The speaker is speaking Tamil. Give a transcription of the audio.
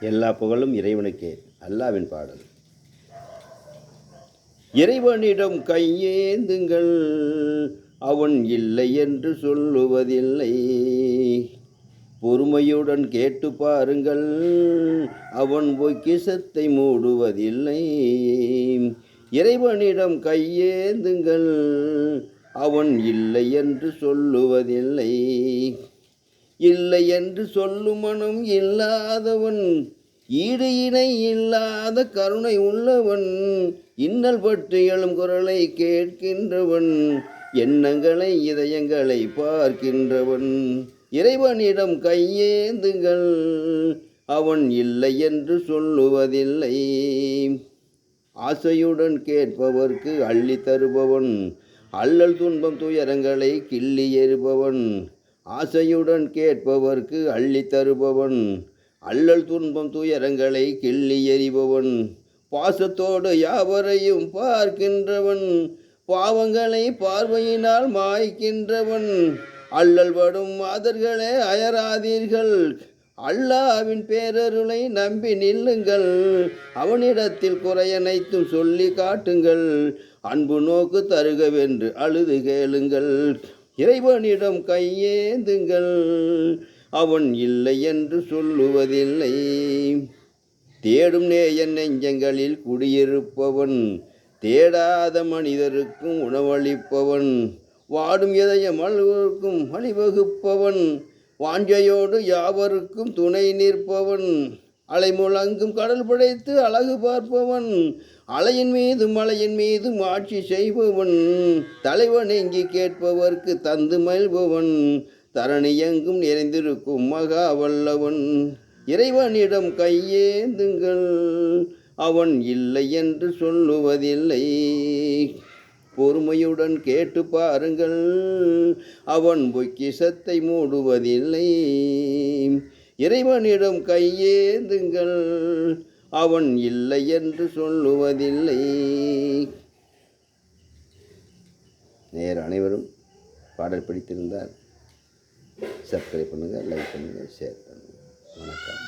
எல்லா புகழும் இறைவனுக்கே அல்லாவின் பாடல். இறைவனிடம் கையேந்துங்கள் அவன் இல்லை என்று சொல்லுவதில்லை. பொறுமையுடன் கேட்டு பாருங்கள் அவன் பொக்கிசத்தை மூடுவதில்லை. இறைவனிடம் கையேந்துங்கள் அவன் இல்லை என்று சொல்லுவதில்லை. இல்லை என்று சொல்லும் மனம் இல்லாதவன் ஈடு இணை இல்லாத கருணை உள்ளவன் இன்னல் பட்டு எழும் குரலை கேட்கின்றவன் எண்ணங்களை இதயங்களை பார்க்கின்றவன். இறைவனிடம் கையேந்துங்கள் அவன் இல்லை என்று சொல்லுவதில்லை. ஆசையுடன் கேட்பவர்க்கு அள்ளி தருபவன் அல்லல் துன்பம் துயரங்களை கிள்ளி எறுபவன் ஆசையுடன் கேட்பவர்க்கு அள்ளி தருபவன். அல்லல் துன்பம் துயரங்களை கிள்ளி எறிபவன். பாசத்தோடு யாவரையும் பார்க்கின்றவன். பாவங்களை பார்வையினால் மாய்க்கின்றவன். அல்லல் படும் மாதர்களே அயராதீர்கள். அல்லாவின் பேரருளை நம்பி நில்லுங்கள். அவனிடத்தில் குறையனைத்தும் சொல்லி காட்டுங்கள். அன்பு நோக்கு தருகவென்று அழுது கேளுங்கள். இறைவனிடம் கையேந்துங்கள். அவன் இல்லை என்று சொல்லுவதில்லை. தேடும் நேயன் நெஞ்சங்களில் குடியிருப்பவன் தேடாத மனிதருக்கும் உணவளிப்பவன் வாடும் இதயம் அழுவருக்கும் வழிவகுப்பவன் வாஞ்சையோடு யாவருக்கும் துணை நிற்பவன். அலைமுழங்கும் கடல் படைத்து அழகு பார்ப்பவன். அலையின் மீதும் மலையின் மீதும் ஆட்சி செய்பவன். தலைவன் எங்கி கேட்பவர்க்கு தந்து மயில்பவன் தரணி எங்கும் நிறைந்திருக்கும் மகா வல்லவன். இறைவனிடம் கையேந்துங்கள். அவன் இல்லை என்று சொல்லுவதில்லை. பொறுமையுடன் கேட்டு பாருங்கள். அவன் பொக்கிசத்தை மூடுவதில்லை. இறைவனிடம் கையேந்துங்கள். அவன் இல்லை என்று சொல்லுவதில்லை. நேர் அனைவரும் பாடல் பிடித்திருந்தால் சப்ஸ்கிரைப் பண்ணுங்கள் லைக் பண்ணுங்கள் ஷேர் பண்ணுங்கள். வணக்கம்.